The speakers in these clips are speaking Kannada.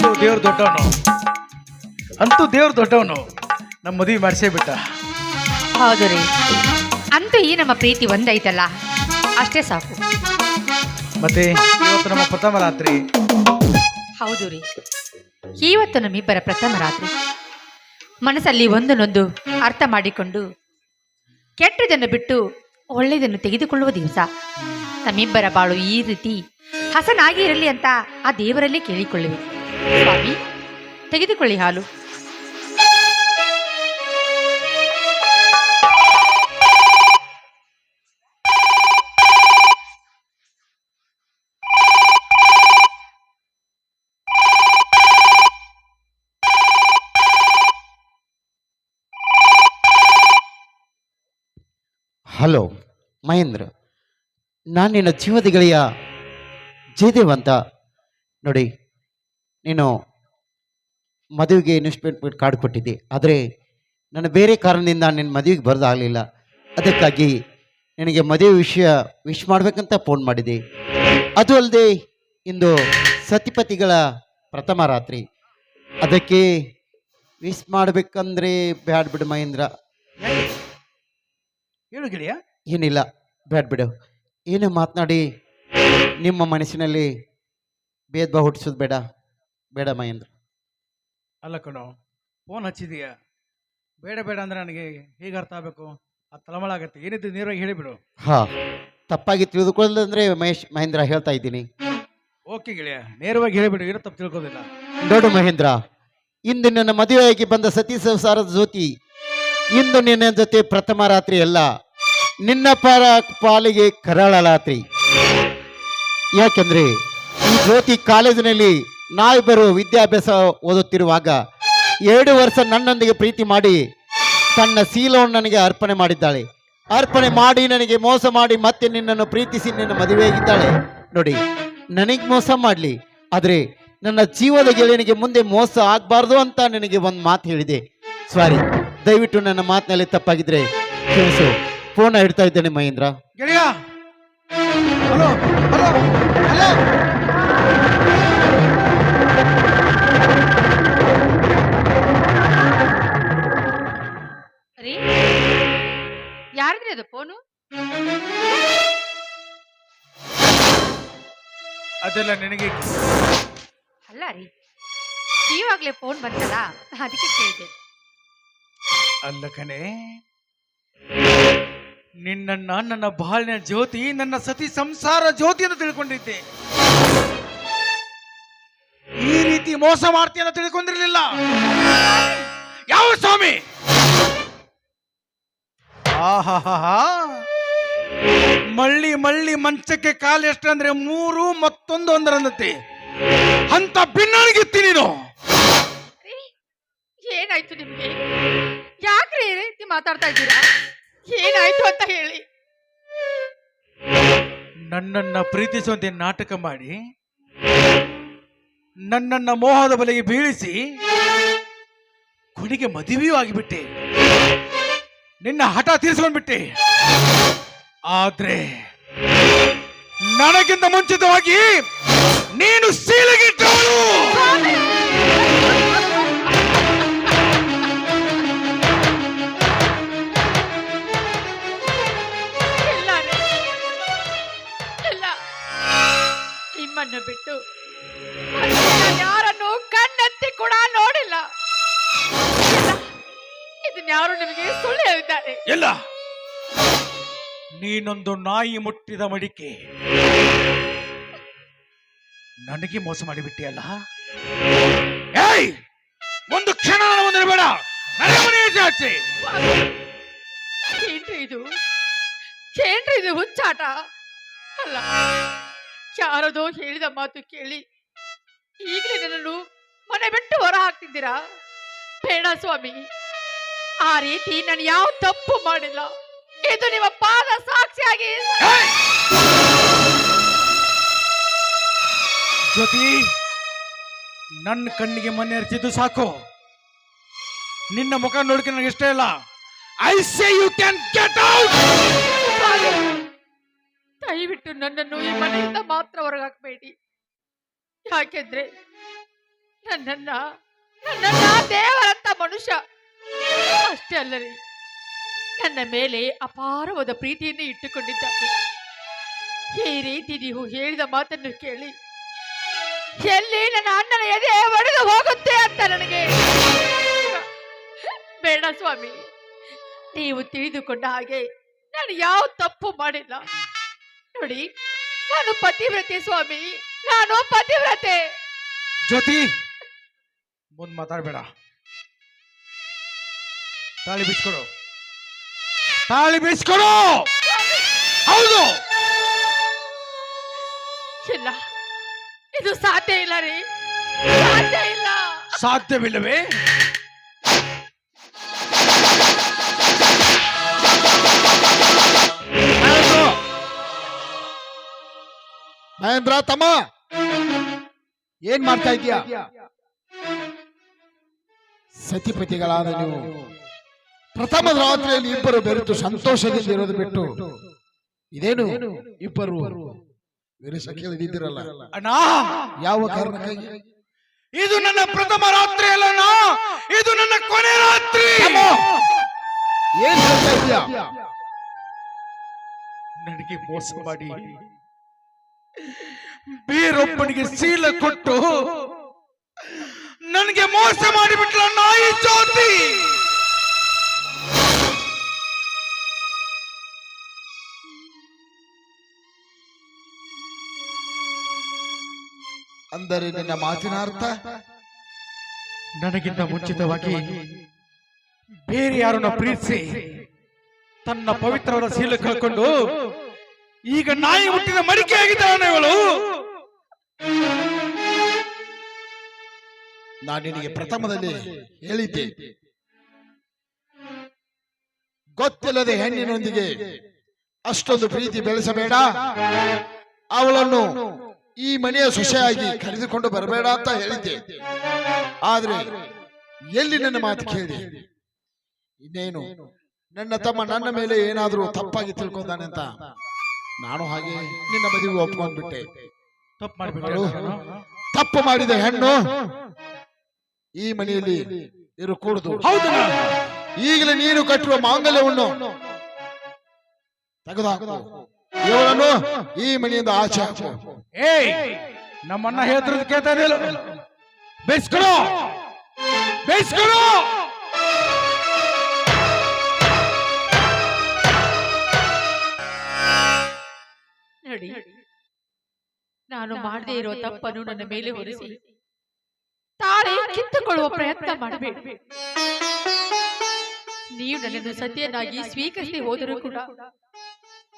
ಅಂತೂ ದೇವ್ರು ದೊಡ್ಡವನು. ಅಂತೂ ದೇವ್ರು ದೊಡ್ಡವನು. ನಮ್ಮ ಮದುವೆ ಮಾಡಿಸೇ ಬಿಟ್ಟ. ಹೌದು ರೀ. ಅಂತೂ ಈ ನಮ್ಮ ಪ್ರೀತಿ ಒಂದೈತಲ್ಲ. ಅಷ್ಟೇ ಸಾಕು. ಮತ್ತೆ ಇವತ್ತು ನಮ್ಮ ಪ್ರಥಮ ರಾತ್ರಿ. ಹೌದು ರೀ. ಇವತ್ತು ನಮ್ಮಿಬ್ಬರ ಪ್ರಥಮ ರಾತ್ರಿ. ಮನಸ್ಸಲ್ಲಿ ಒಂದನ್ನೊಂದು ಅರ್ಥ ಮಾಡಿಕೊಂಡು ಕೆಟ್ಟದನ್ನು ಬಿಟ್ಟು ಒಳ್ಳೆಯದನ್ನು ತೆಗೆದುಕೊಳ್ಳುವ ದಿವಸ. ನಮ್ಮಿಬ್ಬರ ಬಾಳು ಈ ರೀತಿ ಹಸನಾಗಿ ಇರಲಿ ಅಂತ ಆ ದೇವರಲ್ಲಿ ಕೇಳಿಕೊಳ್ಳುವೆ. ಸ್ವಾಮಿ ತೆಗೆದುಕೊಳ್ಳಿ ಹಾಲು. ಹಲೋ ಮಹೇಂದ್ರ. ನಾನು ನಿನ್ನ ಜೀವದ ಗೆಳೆಯ ಜಯದೇವ್ ಅಂತ. ನೋಡಿ ನೀನು ಮದುವೆಗೆ ಇನ್ವೆಸ್ಟ್ಮೆಂಟ್ ಕಾರ್ಡ್ ಕೊಟ್ಟಿದ್ದೆ ಆದರೆ ನನ್ನ ಬೇರೆ ಕಾರಣದಿಂದ ನಿನ್ನ ಮದುವೆಗೆ ಬರೋದಾಗಲಿಲ್ಲ. ಅದಕ್ಕಾಗಿ ನಿನಗೆ ಮದುವೆ ವಿಷಯ ವಿಶ್ ಮಾಡಬೇಕಂತ ಫೋನ್ ಮಾಡಿದೆ ಅದು ಅಲ್ಲದೆ ಇಂದು ಸತಿಪತಿಗಳ ಪ್ರಥಮ ರಾತ್ರಿ. ಅದಕ್ಕೆ ವಿಶ್ ಮಾಡಬೇಕಂದ್ರೆ ಬ್ಯಾಡ್ ಬಿಡು ಮಹೇಂದ್ರ. ಹೇಳು ಗೆಳೆಯ? ಏನಿಲ್ಲ ಬ್ಯಾಡ್ ಬಿಡು. ಏನೇ ಮಾತನಾಡಿ ನಿಮ್ಮ ಮನಸ್ಸಿನಲ್ಲಿ ಭೇದ ಭಾವ ಹುಟ್ಟಿಸೋದು ಬೇಡ. ಬೇಡ ಮಹೇಂದ್ರ. ಅಲ್ಲ ಕಣೋ ಫೋನ್ ಹಚ್ಚಿದೀಯ? ಬೇಡ ಬೇಡ ಅಂದ್ರೆ ನನಗೆ ಹೇಗೆ ಅರ್ಥ ಆಗಬೇಕು? ಆ ತಲಮಳ ಆಗತ್ತೆ. ಏನಿದ್ದು ನೇರವಾಗಿ ಹೇಳಿಬಿಡು ಹಾ ತಪ್ಪಾಗಿ ತಿಳಿದುಕೊಳ್ಳದಂದ್ರೆ ಮಹೇಶ್ ಮಹೇಂದ್ರ ಹೇಳ್ತಾ ಇದ್ದೀನಿ. ಓಕೆ ಗೆಳೆಯ ನೇರವಾಗಿ ಹೇಳಿಬಿಡು ಏನೋ ತಪ್ಪು ತಿಳ್ಕೋದಿಲ್ಲ. ನೋಡು ಮಹೇಂದ್ರ ಇಂದು ನನ್ನ ಮದುವೆಯಾಗಿ ಬಂದ ಸತಿ ಸಂಸಾರದ ಜ್ಯೋತಿ ಇಂದು ನಿನ್ನ ಜೊತೆ ಪ್ರಥಮ ರಾತ್ರಿ ಅಲ್ಲ ನಿನ್ನ ಪಾರ ಪಾಲಿಗೆ ಕರಾಳ ರಾತ್ರಿ. ಯಾಕೆಂದ್ರೆ ಈ ಜ್ಯೋತಿ ಕಾಲೇಜಿನಲ್ಲಿ ನಾವಿಬ್ಬರು ವಿದ್ಯಾಭ್ಯಾಸ ಓದುತ್ತಿರುವಾಗ ಎರಡು ವರ್ಷ ನನ್ನೊಂದಿಗೆ ಪ್ರೀತಿ ಮಾಡಿ ತನ್ನ ಶೀಲವನ್ನು ನನಗೆ ಅರ್ಪಣೆ ಮಾಡಿದ್ದಾಳೆ. ಅರ್ಪಣೆ ಮಾಡಿ ನನಗೆ ಮೋಸ ಮಾಡಿ ಮತ್ತೆ ನಿನ್ನನ್ನು ಪ್ರೀತಿಸಿ ನಿನ್ನ ಮದುವೆಯಾಗಿದ್ದಾಳೆ ನೋಡಿ, ನನಗೆ ಮೋಸ ಮಾಡಲಿ, ಆದರೆ ನನ್ನ ಜೀವದ ಗೆಳೆಯನಿಗೆ ಮುಂದೆ ಮೋಸ ಆಗಬಾರ್ದು ಅಂತ ನನಗೆ ಒಂದು ಮಾತು ಹೇಳಿದೆ. ಸಾರಿ ದಯವಿಟ್ಟು ನನ್ನ ಮಾತಿನಲ್ಲಿ ತಪ್ಪಾಗಿದ್ರೆ ಕ್ಷಮಿಸು ಫೋನ್ ಹಿಡ್ತಾ ಇದ್ದೇನೆ ಮಹೇಂದ್ರ. ಗೆಳೆಯ! ಹಲೋ ಹಲೋ ಹಲೋ ನಿನಗೆ ಅಲ್ಲ ರೀ ಈವಾಗಲೇ ಫೋನ್ ಬಂತಲ್ಲ ಅದಕ್ಕೆ ಕೇಳಿದೆ. ಅಲ್ಲ ಕಣೆ ನಿನ್ನನ್ನ ನನ್ನ ಬಾಳಿನ ಜ್ಯೋತಿ ನನ್ನ ಸತಿ ಸಂಸಾರ ಜ್ಯೋತಿ ಅಂತ ತಿಳ್ಕೊಂಡಿದ್ದೆ. ಈ ರೀತಿ ಮೋಸ ಮಾಡ್ತೀಯ ಅಂತ ತಿಳ್ಕೊಂಡಿರ್ಲಿಲ್ಲ. ಯಾವ ಸ್ವಾಮಿ? ಆಹಾಹಾ ಮಳ್ಳಿ ಮಳ್ಳಿ ಮಂಚಕ್ಕೆ ಕಾಲು ಎಷ್ಟಂದ್ರೆ ಮೂರು ಮತ್ತೊಂದು ಒಂದರಂದತಿ ಅಂತ ಭಿನ್ನಣಿಗಿತ್ತಿ ನೀನು. ಏನಾಯ್ತು ನಿಮ್ಗೆ? ಯಾಕ್ರಿ ರೀತಿ ಮಾತಾಡ್ತಾ ಇದ್ದೀರಾ? ಏನಾಯ್ತು ಅಂತ ಹೇಳಿ. ನನ್ನನ್ನ ಪ್ರೀತಿಸುವಂತೆ ನಾಟಕ ಮಾಡಿ ನನ್ನನ್ನ ಮೋಹದ ಬಲೆಗೆ ಬೀಳಿಸಿ ಕೊನೆಗೆ ಮದುವೆಯೂ ಆಗಿಬಿಟ್ಟೆ. ನಿನ್ನ ಹಠ ತೀರಿಸ್ಕೊಂಡ್ಬಿಟ್ಟೆ. ಆದ್ರೆ ನನಗಿಂತ ಮುಂಚಿತವಾಗಿ ನೀನು ಸೀಲಗಿಟ್ಟವಳು ನೀನೊಂದು ನಾಯಿ ಮುಟ್ಟಿದ ಮಡಿಕೆ. ನನಗೆ ಮೋಸ ಮಾಡಿಬಿಟ್ಟಿಯಲ್ಲ? ಏಯ್! ಒಂದು ಕ್ಷಣ ಬೇಡ. ಆಚೆ ಏನ್ರಿ ಇದು? ಏನ್ರಿ ಇದು ಹುಚ್ಚಾಟ? ಅಲ್ಲ ಯಾರದೋ ಹೇಳಿದ ಮಾತು ಕೇಳಿ ಈಗಲೇ ನನ್ನನ್ನು ಮನೆ ಬಿಟ್ಟು ಹೊರ ಹಾಕ್ತಿದ್ದೀರಾ? ಬೇಡ ಸ್ವಾಮಿ ಆ ರೀತಿ ನಾನು ಯಾವ ತಪ್ಪು ಮಾಡಿಲ್ಲ. ಇದು ನಿಮ್ಮ ಪಾದ ಸಾಕ್ಷಿಯಾಗಿ! ಜ್ಯೋತಿ ನನ್ನ ಕಣ್ಣಿಗೆ ಮನೆ ಹರಿಸಿದ್ದು ಸಾಕು. ನಿನ್ನ ಮುಖ ನೋಡಕ್ಕೆ ನನಗೆ ಇಷ್ಟ ಇಲ್ಲ. I say you can get out ದಯವಿಟ್ಟು ನನ್ನನ್ನು ಈ ಮನೆಯಿಂದ ಮಾತ್ರ ಹೊರಗಾಕಬೇಡಿ. ಯಾಕೆಂದ್ರೆ ನನ್ನನ್ನ ನನ್ನನ್ನ ದೇವರಂತ ಮನುಷ್ಯ. ಅಷ್ಟೇ ಅಲ್ಲರಿ ನನ್ನ ಮೇಲೆ ಅಪಾರವಾದ ಪ್ರೀತಿಯನ್ನೇ ಇಟ್ಟುಕೊಂಡಿದ್ದಾನೆ. ಈ ರೀತಿ ನೀವು ಹೇಳಿದ ಮಾತನ್ನು ಕೇಳಿ, ಎಲ್ಲಿ ನನ್ನ ಅಣ್ಣನ ಎದೆ ಒಡೆದು ಹೋಗುತ್ತೆ ಅಂತ ನನಗೆ ಬೇಡ ಸ್ವಾಮಿ. ನೀವು ತಿಳಿದುಕೊಂಡ ಹಾಗೆ ನಾನು ಯಾವ ತಪ್ಪು ಮಾಡಿಲ್ಲ. ನೋಡಿ, ನಾನು ಪತಿವ್ರತೆ ಸ್ವಾಮಿ, ನಾನು ಪತಿವ್ರತೆ. ಜ್ಯೋತಿ, ಮುಂದ್ ಮಾತಾಡ್ಬೇಡ. ತಾಳಿ ಬಿಚ್ಕೊಡು. ತಾಳಿ ಬೀಸ್ಕೊಡು! ಹೌದು! ಇಲ್ಲ. ಇದು ಸಾಧ್ಯ ಇಲ್ಲ ರೀ. ಸಾಧ್ಯ ಇಲ್ಲ. ಸಾಧ್ಯವಿಲ್ಲವೇ? ಮಹೇಂದ್ರ! ತಮ್ಮ! ಏನ್ ಮಾಡ್ತಾ ಇದೀಯ ಸತಿಪತಿಗಳಾದ ನೀವು. ಪ್ರಥಮ ರಾತ್ರಿಯಲ್ಲಿ ಇಬ್ಬರು ಬೆರೆತು ಸಂತೋಷದಿಂದ ಇರೋದು ಬಿಟ್ಟು ಇದೇನು ಇಬ್ಬರು? ಅಣ್ಣ ಯಾವ ಕಾರಣಕ್ಕಾಗಿ? ಇದು ನನ್ನ ಪ್ರಥಮ ರಾತ್ರಿ ಅಲ್ಲ ಇದು ನನ್ನ ಕೊನೆ ರಾತ್ರಿ. ಏನ್ ನನಗೆ ಮೋಸ ಮಾಡಿ. ಬೇರೊಬ್ಬನಿಗೆ ಸೀಲ ಕೊಟ್ಟು ನನಗೆ ಮೋಸ ಮಾಡಿಬಿಟ್ಲ ನಾಯಿ ಜ್ಯೋತಿ. ಅಂದರೆ ನಿನ್ನ ಮಾತಿನ ಅರ್ಥ? ನನಗಿಂತ ಮುಂಚಿತವಾಗಿ ಬೇರೆ ಯಾರನ್ನ ಪ್ರೀತಿಸಿ ತನ್ನ ಪವಿತ್ರವಾದ ಸೀಲು ಕಳ್ಕೊಂಡು ಈಗ ನಾಯಿ ಹುಟ್ಟಿದ ಮಡಿಕೆ ಆಗಿದ್ದಾನೆ ಇವಳು. ನಾನು ನಿನಗೆ ಪ್ರಥಮದಲ್ಲಿ ಹೇಳಿದ್ದೆ. ಗೊತ್ತಿಲ್ಲದೆ ಹೆಣ್ಣಿನೊಂದಿಗೆ ಅಷ್ಟೊಂದು ಪ್ರೀತಿ ಬೆಳೆಸಬೇಡ. ಅವಳನ್ನು ಈ ಮನೆಯ ಸೊಸೆಯಾಗಿ ಕರೆದುಕೊಂಡು ಬರಬೇಡ ಅಂತ ಹೇಳಿದ್ದೆ. ಆದ್ರೆ ಎಲ್ಲಿ ನನ್ನ ಮಾತು ಕೇಳಿ ಇನ್ನೇನು? ನನ್ನ ತಮ್ಮ ನನ್ನ ಮೇಲೆ ಏನಾದರೂ ತಪ್ಪಾಗಿ ತಿಳ್ಕೊಂಡಾನೆ ಅಂತ. ನಾನು ಹಾಗೆ ನಿನ್ನ ಮದುವೆ ಒಪ್ಕೊಂಡ್ಬಿಟ್ಟೆ. ತಪ್ಪು ಮಾಡಿಬಿಟ್ಟು ತಪ್ಪು ಮಾಡಿದ ಹೆಣ್ಣು ಈ ಮನೆಯಲ್ಲಿ ಇರು ಕೂಡುದು. ಈಗಲೇ ನೀನು ಕಟ್ಟುವ ಮಾಂಗಲ್ಯವನ್ನು ತೆಗೆದುಹಾಕು. ಇವಳನ್ನು ಈ ಮನೆಯಿಂದ ಆಚೆ ಹಾಕು. ಏಯ್ ನಮ್ಮನ್ನ ಹೇಳ್ತಿರೋದು ಕೇಳ್ತಾ ಇದೆಯಲ್ಲ ಬೇಯಿಸ್ಕೊಡು ಬೇಯಿಸ್ಕೊಡು ನೋಡಿ. ನಾನು ಮಾಡದೇ ಇರೋ ತಪ್ಪನ್ನು ನನ್ನ ಮೇಲೆ ಹೊರಿಸಿ. ತಾಳೆ ಕಿತ್ತುಕೊಳ್ಳುವ ಪ್ರಯತ್ನ ಮಾಡಬೇಡಿ. ನೀವು ನನ್ನನ್ನು ಸತ್ಯನಾಗಿ ಸ್ವೀಕರಿಸಿ ಹೋದರೂ ಕೂಡ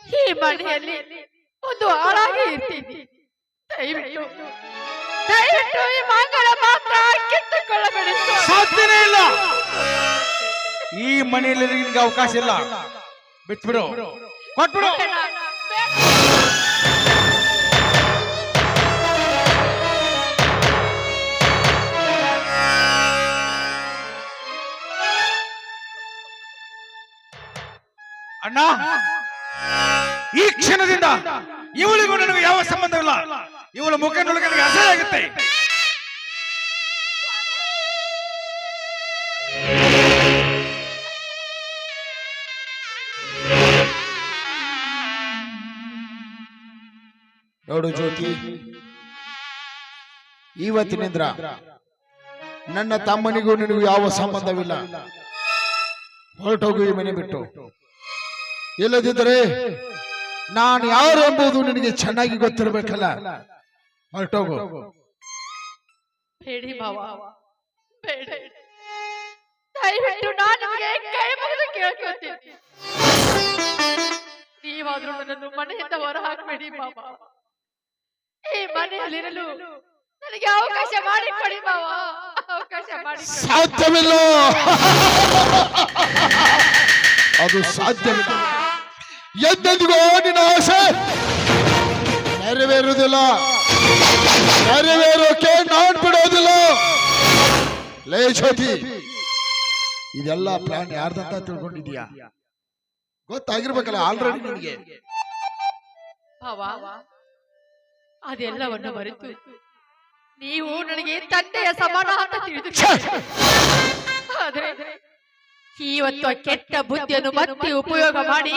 ಈ ಮನೆಯಲ್ಲಿ ಒಂದು ಹಾಳಾಗಿ ಇರ್ತೀನಿ. ದಯವಿಟ್ಟು ದಯವಿಟ್ಟು ಈ ಮಂಗಳ ಮಾತ್ರ ಕಿತ್ತುಕೊಳ್ಳಬೇಡಿ. ಸಾಧ್ಯನೇ ಇಲ್ಲ. ಈ ಮನೆಯಲ್ಲಿ ನಿನ್ಗೆ ಅವಕಾಶ ಇಲ್ಲ. ಬಿಟ್ಬಿಡು. ಕೊಟ್ಬಿಡು. ಬೇಡ, ಬೇಡ. ಅಣ್ಣ. ಈ ಕ್ಷಣದಿಂದ ಇವಳಿಗೂ ನನಗೆ ಯಾವ ಸಂಬಂಧವಿಲ್ಲ ಇವಳ ಮುಖ ನೋಡಕ್ಕೆ ನನಗೆ ಆಗುತ್ತೆ. ನೋಡು ಜ್ಯೋತಿ, ಇವತ್ತಿನಿಂದ ನನ್ನ ತಮ್ಮನಿಗೂ ನಿನಗೂ ಯಾವ ಸಂಬಂಧವಿಲ್ಲ. ಹೊರಟೋಗು ಈ ಮನೆ ಬಿಟ್ಟು. ಇಲ್ಲದಿದ್ದರೆ ನಾನು ಯಾರು ಎಂಬುದು ನಿನಗೆ ಚೆನ್ನಾಗಿ ಗೊತ್ತಿರಬೇಕಲ್ಲ? ಹೊರಟೋಗು ಬೇಡಿ ಮಾವ ಬೇಡ. ದಯವಿಟ್ಟು ನಾನು ನಿಮಗೆ ಕೈ ಮುಗಿದು ಕೇಳ್ಕೊತೀನಿ ನೀವಾದ್ರೂ ನನ್ನನ್ನು ಮನೆಯಿಂದ ಹೊರ ಹಾಕಬೇಡಿ ಮಾವ ಈ ಮನೆಯಲ್ಲಿರಲು ನನಗೆ ಅವಕಾಶ ಮಾಡಿಕೊಡಿ ಮಾವ ಅವಕಾಶ ಮಾಡಿ ಸಾಧ್ಯವಿಲ್ಲ. ಅದು ಸಾಧ್ಯವಿಲ್ಲ. ಎಂದೆಂದಿಗೂ ನಿನ್ನ ಆಸೆ. ನೆರವೇರುವುದಿಲ್ಲ. ನೆರವೇರೋಕೆ ನಾನ್ ಬಿಡೋದಿಲ್ಲ. ಲೇ ಜ್ಯೋತಿ ಇದೆಲ್ಲ ಪ್ಲಾನ್ ಯಾರ್ದಂತ ತಿಳ್ಕೊಂಡಿದ್ಯಾ ಗೊತ್ತಾಗಿರ್ಬೇಕಲ್ಲ ಆಲ್ರೆಡಿ ನಿನಗೆ ಭಾವ ಅದೆಲ್ಲವನ್ನು ಮರೆತು ನೀವು ನನಗೆ ತಂದೆಯ ಸಮಾನ ಅಂತ ತಿಳಿದು ಆದ್ರೆ ಇವತ್ತು ಆ ಕೆಟ್ಟ ಬುದ್ಧಿಯನ್ನು ಮತ್ತೆ ಉಪಯೋಗ ಮಾಡಿ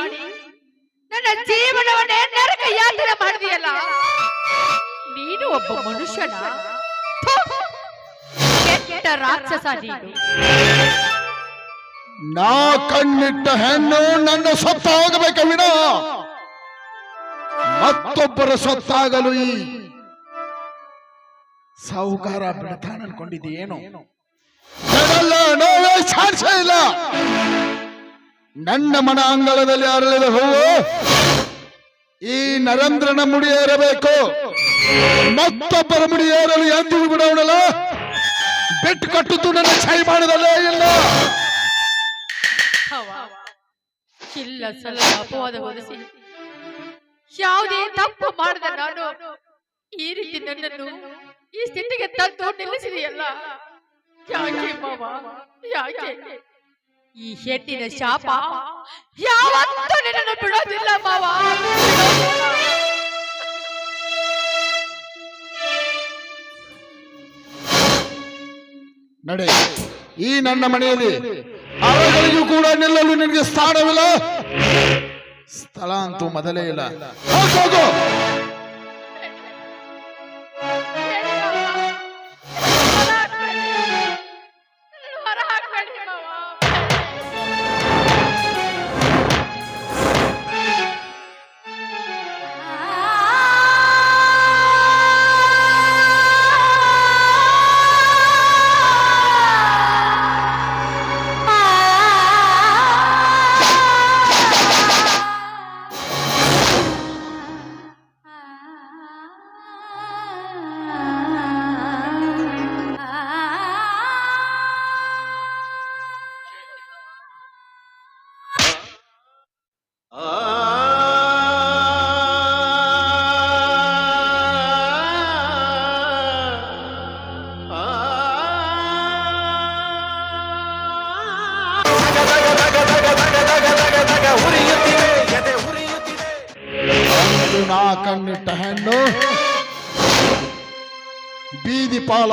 ನನ್ನ ಜೀವನವನ್ನೇ ನರಕ ಯಾತ್ರೆ ಮಾಡಿದೆಯಲ್ಲ ನೀನು ಒಬ್ಬ ಮನುಷ್ಯನ? ಕೆಟ್ಟ ರಾಕ್ಷಸ ನೀನು. ನಾ ಕಣ್ಣಿಟ್ಟ ಹೆಣ್ಣು ನನ್ನ ಸೊತ್ತಾಗಬೇಕ ವಿನ? ಮತ್ತೊಬ್ಬರ ಸೊತ್ತಾಗಲು ಈ ಸಾಹುಕಾರ ಬಿಡ್ತಾನ ಅನ್ಕೊಂಡಿದ್ದೇನು ಏನು ಇಲ್ಲ. ನನ್ನ ಮನ ಅಂಗಳದಲ್ಲಿ ಅರಳಿದ ಹೂವು ಈ ನರೇಂದ್ರನ ಮುಡಿ ಏರಬೇಕು ಮತ್ತೊಬ್ಬರ ಮುಡಿ ಏರಲು ಎಂದು ಬಿಡೋಣಲ್ಲ. ಬೆಟ್ಟು ಕಟ್ಟುತ್ತು ನನ್ನ ಛಾಯಿ ಮಾಡಿದಲ್ಲೇ ಇಲ್ಲ. ಯಾವುದೇ ತಪ್ಪು ಮಾಡದ ನಾನು ಈ ರೀತಿ ನನ್ನನ್ನು ಈ ಸ್ಥಿತಿಗೆ ತಂದು ನಿಲ್ಲಿಸಿದೆಯಲ್ಲ? ಯಾಕೆ ಮಾವ? ಯಾಕೆ? ಈ ಹೆಣ್ಣಿನ ಶಾಪ? ಯಾವತ್ತೂ ನಿನ್ನನ್ನು ಬಿಡೋದಿಲ್ಲ ಮಾವ. ನಡೆ ಈ ನನ್ನ ಮನೆಯಲ್ಲಿ ಅವರಿಗೂ ಕೂಡ ನಿಲ್ಲಲು ನಿನಗೆ ಸ್ಥಾನವಿಲ್ಲ. ಸ್ಥಳ ಅಂತೂ ಮೊದಲೇ ಇಲ್ಲ. ಹೋಗು, ಹೋಗು.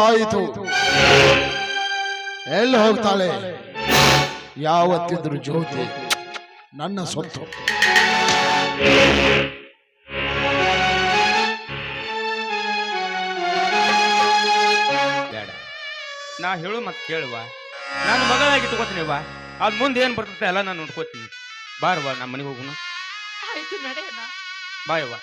ಪಾಲಾಯಿತು ಎಲ್ಲಿ ಹೋಗ್ತಾಳೆ? ಯಾವತ್ತಿದ್ರು ಜ್ಯೋತಿ ನನ್ನ ಸೊತ್ತು ಬೇಡ. ನಾ ಹೇಳು ಮತ್ತೆ ಕೇಳುವ. ನಾನು ಮಗಳಾಗಿ ತಗೋತೀನಿ ಬಾ ಅದ್ ಮುಂದೆ ಏನ್ ಬರ್ತೈತೆ ಎಲ್ಲ ನಾನು ನೋಡ್ಕೋತೀನಿ. ಬಾರವ ನಮ್ಮ ಮನೆಗೆ ಹೋಗುನು. ಆಯ್ತು ನಡೆಯೋಣ. ಬಾಯವ್ವ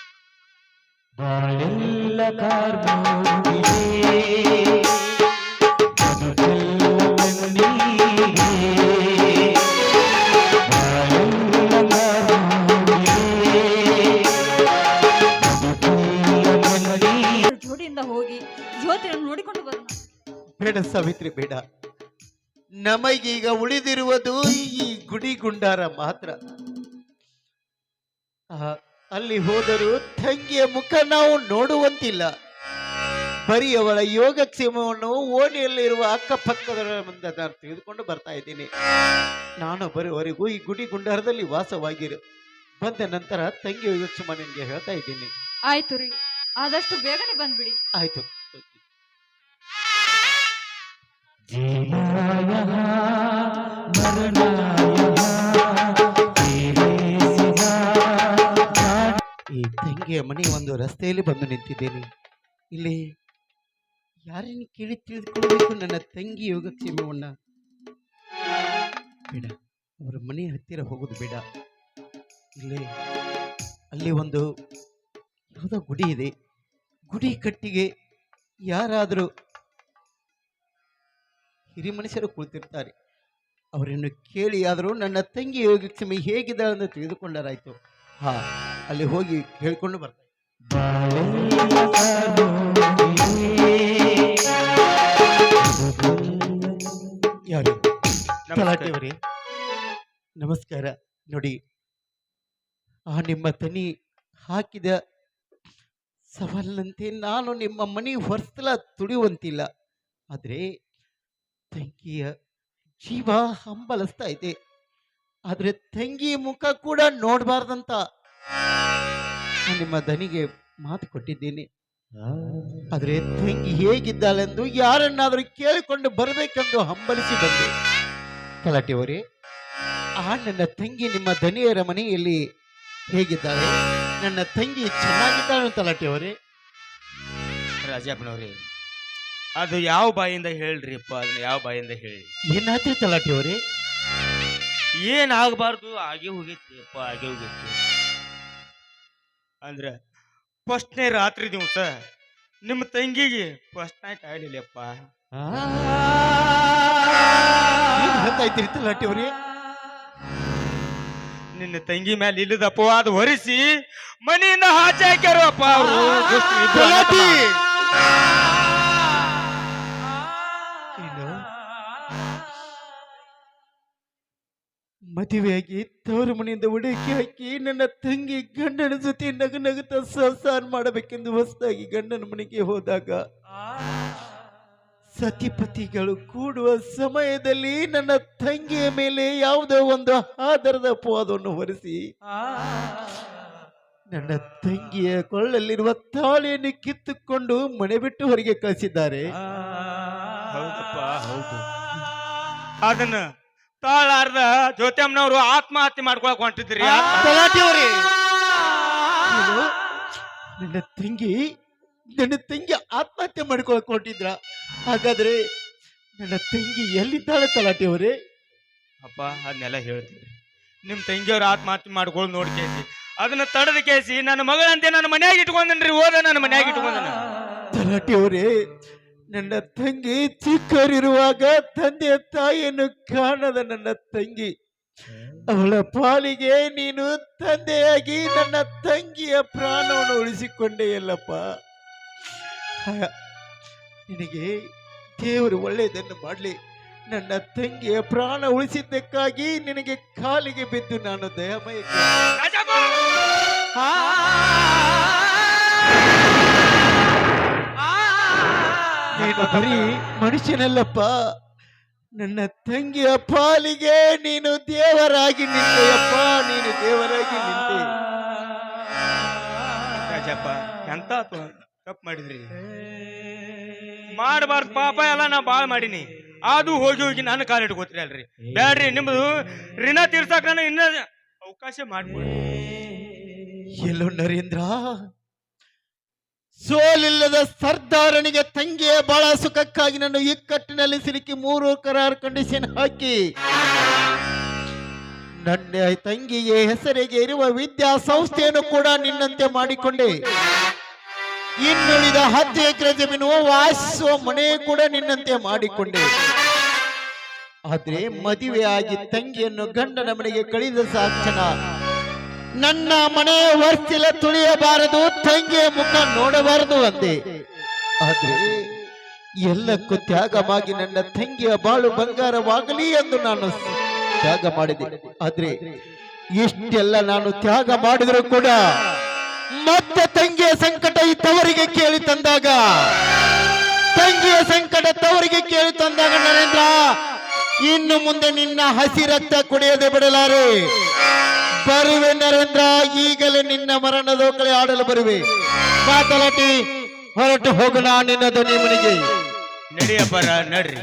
ಬೇಡ ಸಾವಿತ್ರಿ ಬೇಡ. ನಮಗೀಗ ಉಳಿದಿರುವುದು ಈ ಗುಡಿ ಗುಂಡಾರ ಮಾತ್ರ. ಅಲ್ಲಿ ಹೋದರೂ ತಂಗಿಯ ಮುಖ ನಾವು ನೋಡುವಂತಿಲ್ಲ. ಬರೀ ಅವಳ ಯೋಗಕ್ಷೇಮವನ್ನು ಓಣಿಯಲ್ಲಿರುವ ಅಕ್ಕಪಕ್ಕದ ಮುಂದೆ ನಾನು ತೆಗೆದುಕೊಂಡು ಬರ್ತಾ ಇದ್ದೀನಿ. ನಾನು ಬರುವವರೆಗೂ ಈ ಗುಡಿ ಗುಂಡಾರದಲ್ಲಿ ವಾಸವಾಗಿರು. ಬಂದ ನಂತರ ತಂಗಿ ಯೋಗಕ್ಷೇಮ ನಿಮಗೆ ಹೇಳ್ತಾ ಇದ್ದೀನಿ. ಆಯ್ತು ರೀ. ಆದಷ್ಟು ಬೇಗನೆ ಬಂದ್ಬಿಡಿ. ಆಯ್ತು. ಈ ತಂಗಿಯ ಮನೆ ಒಂದು ರಸ್ತೆಯಲ್ಲಿ ಬಂದು ನಿಂತಿದ್ದೇನೆ. ಇಲ್ಲಿ ಯಾರನ್ನು ಕೇಳಿ ತಿಳಿದುಕೊಳ್ಳಬೇಕು ನನ್ನ ತಂಗಿ ಯೋಗಕ್ಷೇಮವನ್ನ? ಬೇಡ, ಅವರ ಮನೆ ಹತ್ತಿರ ಹೋಗೋದು ಬೇಡ. ಇಲ್ಲಿ, ಅಲ್ಲಿ ಒಂದು ಯಾವುದೋ ಗುಡಿ ಇದೆ. ಗುಡಿ ಕಟ್ಟಿಗೆ ಯಾರಾದರೂ ಹಿರಿ ಮನುಷ್ಯರು ಕುಳಿತಿರ್ತಾರೆ. ಅವರನ್ನು ಕೇಳಿ ಆದರೂ ನನ್ನ ತಂಗಿ ಯೋಗಕ್ಷೇಮ ಹೇಗಿದೆ ಅಂತ ತಿಳಿದುಕೊಂಡರಾಯ್ತು. ಹಾ, ಅಲ್ಲಿ ಹೋಗಿ ಹೇಳ್ಕೊಂಡು ಬರ್ತಾರೆ ಯಾರು? ತಲಾಟೆಯವರೇ? ನಮಸ್ಕಾರ. ನೋಡಿ, ಆ ನಿಮ್ಮ ತನಿ ಹಾಕಿದ ಸವಾಲಿನಂತೆ ನಾನು ನಿಮ್ಮ ಮನೆ ಹೊರಸಲ ತುಳಿಯುವಂತಿಲ್ಲ ಆದರೆ ತಂಕಿಯ ಜೀವ ಹಂಬಲಿಸ್ತಾ ಇದೆ. ಆದರೆ ತಂಗಿ ಮುಖ ಕೂಡ ನೋಡಬಾರ್ದಂತ ನಿಮ್ಮ ದನಿಗೆ ಮಾತು ಕೊಟ್ಟಿದ್ದೀನಿ. ಆದ್ರೆ ತಂಗಿ ಹೇಗಿದ್ದಾಳೆಂದು ಯಾರನ್ನಾದರೂ ಕೇಳಿಕೊಂಡು ಬರಬೇಕೆಂದು ಹಂಬಲಿಸಿ ಬಂದೆ. ಕಲಾಟಿಯವರಿ ಆ ನನ್ನ ತಂಗಿ ನಿಮ್ಮ ಧನಿಯರ ಮನೆಯಲ್ಲಿ ಹೇಗಿದ್ದಾಳೆ? ನನ್ನ ತಂಗಿ ಚೆನ್ನಾಗಿದ್ದಾಳೆ ತಲಾಟಿಯವರೇ ರಾಜಪ್ಪನವ್ರಿ ಅದು ಯಾವ ಬಾಯಿಂದ ಹೇಳ್ರಿಪ್ಪ? ಅದನ್ನ ಯಾವ ಬಾಯಿಂದ ಹೇಳಿ? ಏನಾದ್ರೂ ತಲಾಟಿಯವರೇ ಏನ್ ಆಗಬಾರ್ದು ಆಗೇ ಹೋಗೈತಿ ಅಪ್ಪ ಆಗೇ ಹೋಗೈತಿ. ಅಂದ್ರ ಫಸ್ಟ್ನೇ ರಾತ್ರಿ ದಿವಸ ನಿಮ್ಮ ತಂಗಿಗೆ ಫಸ್ಟ್ ನೈಟ್ ಆಗಲಿಲ್ಲಪ್ಪ. ಏನ್ ಹೇಳ್ತಾ ಇದ್ದೀರಿ ತಲಾಟಿಯವರೇ ನಿನ್ನ ತಂಗಿ ಮೇಲೆ ಇಲ್ಲದ ಅಪವಾದ ಹೊರಿಸಿ ಮನೆಯಿಂದ ಆಚೆ ಹಾಕ್ಯಾರು ಅಪ್ಪ ಅವರು ಮದುವೆಯಾಗಿ ತವರು ಮನೆಯಿಂದ ಹುಡುಕಿ ಹಾಕಿ ನನ್ನ ತಂಗಿ ಗಂಡನ ಜೊತೆ ನಗು ನಗುತ್ತಾ ಸಂಸಾರ ಮಾಡಬೇಕೆಂದು ಹೊಸದಾಗಿ ಗಂಡನ ಮನೆಗೆ ಹೋದಾಗ ಸತಿಪತಿಗಳು ಕೂಡುವ ಸಮಯದಲ್ಲಿ ನನ್ನ ತಂಗಿಯ ಮೇಲೆ ಯಾವುದೋ ಒಂದು ಆಧಾರದ ಅಪವಾದವನ್ನು ಹೊರಿಸಿ ನನ್ನ ತಂಗಿಯ ಕೊಳ್ಳಲ್ಲಿರುವ ತಾಳಿಯನ್ನು ಕಿತ್ತುಕೊಂಡು ಮನೆ ಬಿಟ್ಟು ಹೊರಗೆ ಕಳಿಸಿದ್ದಾರೆ. ಹೌದಪ್ಪ ಹೌದು. ಅದನ್ನ ತಾಳಾರ್ದ ಜ್ಯೋತಿಯಮ್ಮನವರು ಆತ್ಮಹತ್ಯೆ ಮಾಡ್ಕೊಳಕ್ ಹೊಂಟಿದ್ರಿ. ತಲಾಟಿಯವ್ರಿ ನಿನ್ನ ನನ್ನ ತಂಗಿ ನನ್ನ ತಂಗಿ ಆತ್ಮಹತ್ಯೆ ಮಾಡ್ಕೊಳಕ್ ಹೊಂಟಿದ್ರ. ಹಾಗಾದ್ರೆ ನನ್ನ ತಂಗಿ ಎಲ್ಲಿದ್ದಾಳೆ ತಲಾಟಿಯವ್ರಿ ಅಪ್ಪ ಅದನ್ನೆಲ್ಲ ಹೇಳ್ತೀವಿ ನಿಮ್ ತಂಗಿಯವ್ರ ಆತ್ಮಹತ್ಯೆ ಮಾಡ್ಕೊಳ್ ನೋಡಿ ಕೇಸಿ. ಅದನ್ನ ತಡದ ಕೇಸಿ ನನ್ನ ಮಗಳಂತೆ ನನ್ನ ಮನ್ಯಾಗ ಇಟ್ಕೊಂಡನ್ರಿ ಹೋದ ನನ್ನ ಮನ್ಯಾಗ ಇಟ್ಕೊಂಡನ. ತಲಾಟಿಯವರೇ ನನ್ನ ತಂಗಿ ಚಿಕ್ಕವರಿರುವಾಗ ತಂದೆಯ ತಾಯಿಯನ್ನು ಕಾಣದ ನನ್ನ ತಂಗಿ. ಅವಳ ಪಾಲಿಗೆ ನೀನು ತಂದೆಯಾಗಿ ನನ್ನ ತಂಗಿಯ ಪ್ರಾಣವನ್ನು ಉಳಿಸಿಕೊಂಡೆ ಅಲ್ಲಪ್ಪ. ಹ- ನಿನಗೆ ದೇವರು ಒಳ್ಳೆಯದನ್ನು ಮಾಡಲಿ. ನನ್ನ ತಂಗಿಯ ಪ್ರಾಣ ಉಳಿಸಿದ್ದಕ್ಕಾಗಿ ನಿನಗೆ ಕಾಲಿಗೆ ಬಿದ್ದು ನಾನು ದಯಮಯ ನೀನು ಬರೀ ಮನುಷ್ಯನಲ್ಲಪ್ಪ. ನನ್ನ ತಂಗಿಯ ಪಾಲಿಗೆ ನೀನು ದೇವರಾಗಿ ನಿಂತೆಯಪ್ಪ. ನೀನು ದೇವರಾಗಿ ನಿಂತೆ. ರಾಜಪ್ಪ ಎಂತ ತಪ್ಪು ಮಾಡಿದ್ರಿ? ಮಾಡಬಾರ್ದು ಪಾಪ ಎಲ್ಲ ನಾ ಬಾಳ್ ಮಾಡೀನಿ. ಅದು ಹೋಗಿ ಹೋಗಿ ನಾನು ಕಾಲು ಇಟ್ಕೋತೀನಿ ಅಲ್ರಿ. ಬೇಡ್ರಿ ನಿಮ್ದು ಋಣ ತೀರ್ಸಾಕ ನಾನು ಇನ್ನ ಅವಕಾಶ ಮಾಡ್ಬೋದು ಎಲ್ಲೋ ನರೇಂದ್ರ ಸೋಲಿಲ್ಲದ ಸರ್ದಾರನಿಗೆ ತಂಗಿಯ ಬಹಳ ಸುಖಕ್ಕಾಗಿ ನಾನು ಇಕ್ಕಟ್ಟಿನಲ್ಲಿ ಸಿಲುಕಿ ಮೂರು ಕರಾರ್ ಕಂಡೀಷನ್ ಹಾಕಿ. ನನ್ನ ತಂಗಿಯ ಹೆಸರಿಗೆ ಇರುವ ವಿದ್ಯಾ ಸಂಸ್ಥೆಯನ್ನು ಕೂಡ ನಿನ್ನಂತೆ ಮಾಡಿಕೊಂಡೆ. ಇನ್ನುಳಿದ ಹತ್ತು ಎಕರೆ ಜಮೀನು ವಾಸಿಸುವ ಮನೆ ಕೂಡ ನಿನ್ನಂತೆ ಮಾಡಿಕೊಂಡೆ. ಆದ್ರೆ ಮದುವೆಯಾಗಿ ತಂಗಿಯನ್ನು ಗಂಡನ ಮನೆಗೆ ಕಳಿದ ಸಾಕ್ಷಣ ನನ್ನ ಮನೆ ವರ್ತಿಲ ತುಳಿಯಬಾರದು, ತಂಗಿಯ ಮುಖ ನೋಡಬಾರದು ಅಂದೆ. ಆದ್ರೆ ಎಲ್ಲಕ್ಕೂ ತ್ಯಾಗವಾಗಿ ನನ್ನ ತಂಗಿಯ ಬಾಳು ಬಂಗಾರವಾಗಲಿ ಎಂದು ನಾನು ತ್ಯಾಗ ಮಾಡಿದೆ. ಆದ್ರೆ ಇಷ್ಟೆಲ್ಲ ನಾನು ತ್ಯಾಗ ಮಾಡಿದರೂ ಕೂಡ ಮತ್ತೆ ತಂಗಿಯ ಸಂಕಟ ಈ ಕೇಳಿ ತಂದಾಗ, ತಂಗಿಯ ಸಂಕಟ ತವರಿಗೆ ಕೇಳಿ ತಂದಾಗ, ನರೇಂದ್ರ, ಇನ್ನು ಮುಂದೆ ನಿನ್ನ ಹಸಿ ರಕ್ತ ಕುಡಿಯದೆ ಬಿಡಲಾರೆ. ಬರುವೆ ನರೇಂದ್ರ ಈಗಲೇ ನಿನ್ನ ಮರಣದ ಕಳೆ ಆಡಲು ಬರುವೆ. ಮಾತಲಾಟಿ ಹೊರಟು ಹೋಗೋಣ ನಿನ್ನ ಧ್ವನಿ ಮನೆಗೆ ನಡಿಯಪ್ಪರ ನಡ್ರಿ.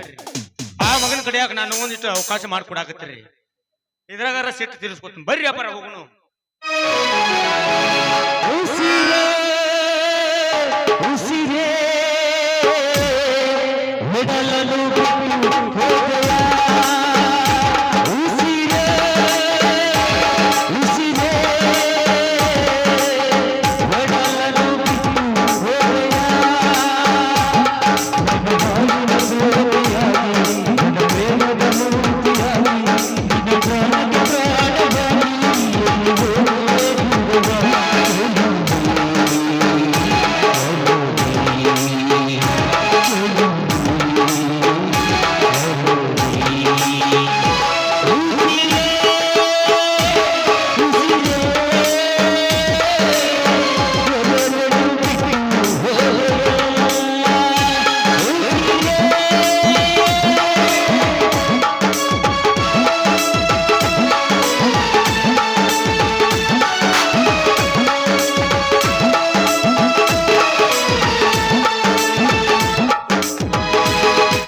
ಆ ಮಗನ ಕಡಿಯಾಕ ನಾನು ಒಂದಿಷ್ಟು ಅವಕಾಶ ಮಾಡ್ಕೊಡಾಕತ್ತೀರಿ. ಇದ್ರಾಗಾರ ಸಿಟ್ಟು ತೀರಿಸ್ಕೊತೀನಿ. ಬರ್ರಿ ಅಪ್ಪರ ಹೋಗುನು.